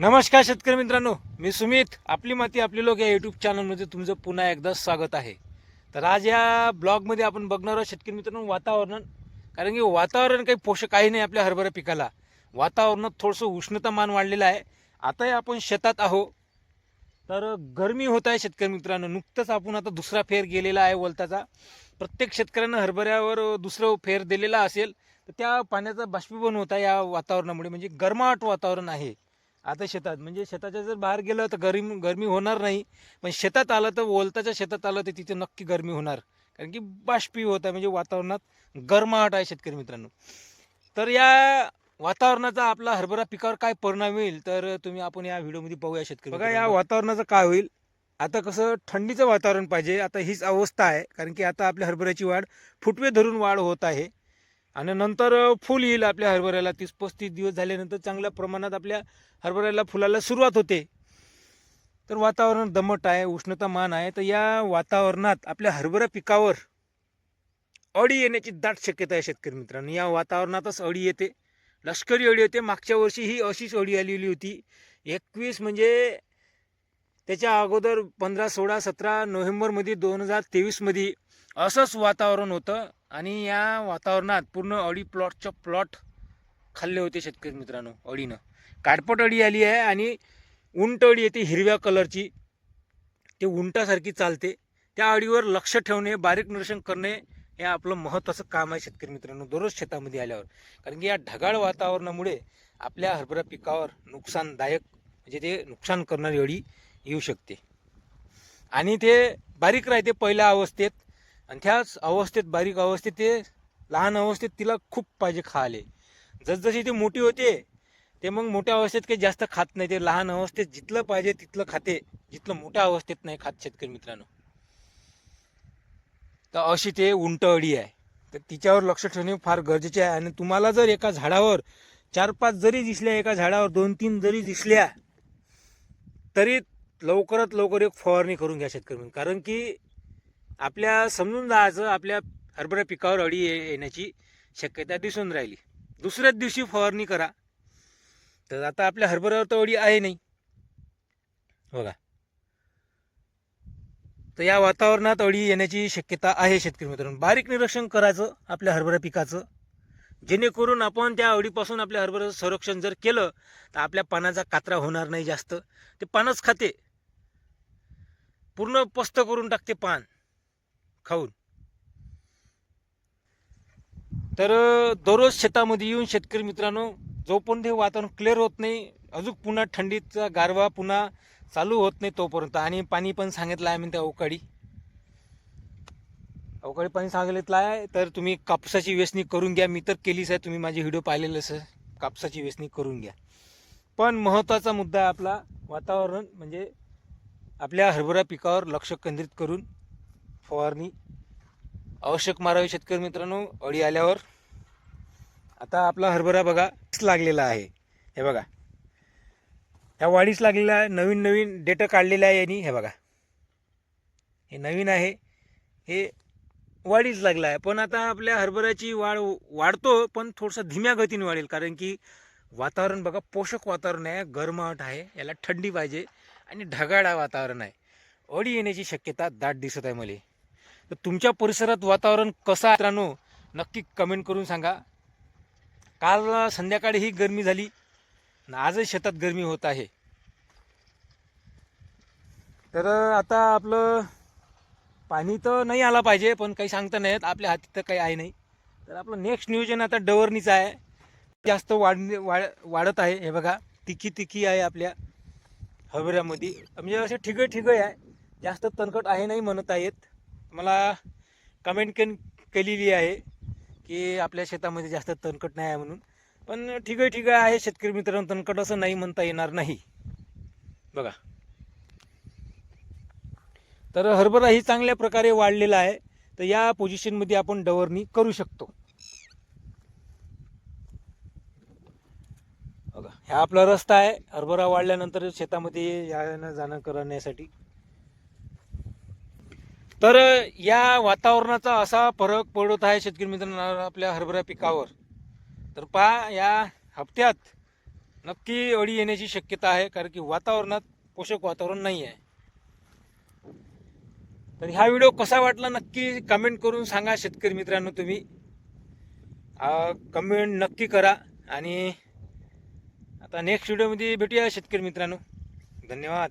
नमस्कार शेतकरी मित्रांनो मी सुमित. आपली माती आपली लोक या यूट्यूब चॅनलमध्ये तुमचं पुन्हा एकदा स्वागत आहे. तर आज या ब्लॉगमध्ये आपण बघणार आहोत शेतकरी मित्रांनो वातावरण. कारण की वातावरण काही पोषक आहे नाही आपल्या हरभरा पिकाला. वातावरणात थोडंसं उष्णतामान वाढलेलं आहे. आताही आपण शेतात आहो. तर गरमी होत आहे शेतकरी मित्रांनो. नुकतंच आपण आता दुसरा फेर गेलेला आहे वलताचा. प्रत्येक शेतकऱ्यानं हरभऱ्यावर दुसरं फेर दिलेला असेल तर त्या पाण्याचा बाष्पीभवन होता या वातावरणामुळे. म्हणजे गरमाट वातावरण आहे. आता शेतात म्हणजे शेताच्या जर बाहेर गेलं तर गरमी गरमी होणार नाही. पण शेतात आलं तर ओलताच्या शेतात आलं तर तिथे नक्की गरमी होणार. कारण की बाष्पी होत आहे म्हणजे वातावरणात गरमाहट आहे शेतकरी मित्रांनो. तर या वातावरणाचा आपला हरभरा पिकावर काय परिणाम होईल तर तुम्ही आपण या व्हिडिओमध्ये पाहूया शेतकरी बघा या वातावरणाचं काय होईल? आता कसं थंडीचं वातावरण पाहिजे आता हीच अवस्था आहे. कारण की आता आपल्या हरभऱ्याची वाढ फुटवे धरून वाढ होत आहे. आणि नंतर फुल येईल आपल्या हरभऱ्याला. तीस पस्तीस दिवस झाल्यानंतर चांगल्या प्रमाणात आपल्या हरभऱ्याला फुलाला सुरुवात होते. तर वातावरण दमट आहे उष्णता मान आहे. तर या वातावरणात आपल्या हरभरा पिकावर अळी येण्याची दाट शक्यता आहे शेतकरी मित्रांनो. या वातावरणातच अळी येते. लष्करी अळी येते मागच्या वर्षी ही अशीच अळी आलेली होती. एकवीस म्हणजे त्याच्या अगोदर पंधरा सोळा सतरा नोव्हेंबरमध्ये दोन हजार तेवीसमध्ये असंच वातावरण होतं. आणि या वातावरणात पूर्ण अळी प्लॉटच्या प्लॉट खाल्ले होते शेतकरी मित्रांनो अळीनं. काडपट अळी आली आहे आणि उंट अळी येते हिरव्या कलरची. ते उंटासारखी चालते. त्या अळीवर लक्ष ठेवणे बारीक निरीक्षण करणे हे आपलं महत्त्वाचं काम आहे शेतकरी मित्रांनो दररोज शेतामध्ये आल्यावर. कारण की या ढगाळ वातावरणामुळे आपल्या हरभरा पिकावर नुकसानदायक म्हणजे ते नुकसान करणारी अळी येऊ शकते. आणि ते बारीक राहते पहिल्या अवस्थेत. आणि त्याच अवस्थेत बारीक अवस्थेत ते लहान अवस्थेत तिला खूप पाहिजे खाले जसजशी ती मोठी होते ते मग मोठ्या अवस्थेत काही जास्त खात नाही. ते लहान अवस्थेत जिथलं पाहिजे तिथलं खाते. जिथलं मोठ्या अवस्थेत नाही खात शेतकरी मित्रांनो. तर अशी ते उंट अळी आहे. तर तिच्यावर लक्ष ठेवणे फार गरजेचे आहे. आणि तुम्हाला जर एका झाडावर चार पाच जरी दिसल्या एका झाडावर दोन तीन जरी दिसल्या तरी लवकरात लवकर एक फवारणी करून घ्या शेतकरी कारण की आपल्या समजून जायचं आपल्या हरभरा पिकावर अळी येण्याची शक्यता दिसून राहिली. दुसऱ्याच दिवशी फवारणी करा. तर आता आपल्या हरभऱ्यावर तर अळी आहे नाही. बघा. तर या वातावरणात अळी येण्याची शक्यता आहे शेतकरी मित्रांनो. बारीक निरीक्षण करायचं आपल्या हरभरा पिकाचं. जेणेकरून आपण त्या अळीपासून आपल्या हरभऱ्याचं संरक्षण जर केलं तर आपल्या पानाचा कात्रा होणार नाही जास्त. ते पानच खाते. पूर्ण पस्त करून टाकते पान. खाऊन. तर दररोज शेतामध्ये येऊन शेतकरी मित्रांनो जोपर्यंत हे वातावरण क्लिअर होत नाही. अजून पुन्हा थंडीचा गारवा पुन्हा चालू होत नाही तोपर्यंत. आणि पाणी पण सांगितलं आहे मी त्या अवकाळी. अवकाळी पाणी सांगितलं आहे तर तुम्ही कापसाची वेचणी करून घ्या. मी तर केलीच आहे. तुम्ही माझे व्हिडिओ पाहिलेले सर कापसाची वेचणी करून घ्या. पण महत्त्वाचा मुद्दा आहे आपला वातावरण म्हणजे आपल्या हरभरा पिकावर लक्ष केंद्रित करून फवारणी आवश्यक मारावी शेतकरी मित्रांनो अळी आल्यावर. आता आपला हरभरा बघा लागलेला आहे. हे बघा. ह्या वाढीस लागलेला आहे नवीन नवीन डेटा काढलेला आहे यांनी हे बघा. हे नवीन आहे. हे वाढीस लागला आहे. पण आता आपल्या हरभऱ्याची वाढ वाढतो पण थोडंसं धीम्या गतीने वाढेल कारण की वातावरण बघा पोषक वातावरण आहे गरमाहट आहे याला थंडी पाहिजे आणि ढगाळ वातावरण आहे. अडी येण्याची शक्यता दाट दिसत आहे मला. तर तुमच्या परिसरात वातावरण कसं आहे मित्रांनो? नक्की कमेंट करून सांगा. काल संध्याकाळी ही गरमी झाली आणि आजही शेतात गरमी होत आहे. तर आता आपलं पाणी तर नाही आला पाहिजे पण काही सांगता नाही आपल्या हाती तर काही आहे नाही. तर आपलं नेक्स्ट नियोजन आता डवरणीचं आहे. जास्त वाढ वाढ वाढत आहे. हे बघा तिखी तिखी आहे आपल्या हरभऱ्यामध्ये म्हणजे असे ठिगळ ठिगळ आहे. जास्त तणकट आहे नाही म्हणत आहेत मला कमेंट केन केलेली आहे की आपल्या शेतामध्ये जास्त तणकट नाही आहे म्हणून. पण ठीक आहे ठीक आहे शेतकरी मित्रांनो तणकट असं नाही म्हणता येणार नाही. बघा. तर हरभरा ही चांगल्या प्रकारे वाढलेला आहे. तर या पोझिशनमध्ये आपण डवरणी करू शकतो. बघा हा आपला रस्ता आहे. हरभरा वाढल्यानंतर शेतामध्ये यानं जाणं करण्यासाठी. तर या वातावरणाचा असा फरक पडत आहे शेतकरी मित्रांनो आपल्या हरभरा पिकावर. तर पहा या हप्त्यात नक्की अडी येण्याची शक्यता आहे कारण की वातावरणात पोषक वातावरण नाही आहे. तर हा व्हिडिओ कसा वाटला नक्की कमेंट करून सांगा शेतकरी मित्रांनो तुम्ही. कमेंट नक्की करा आणि आता नेक्स्ट व्हिडिओमध्ये भेटूया शेतकरी मित्रांनो. धन्यवाद.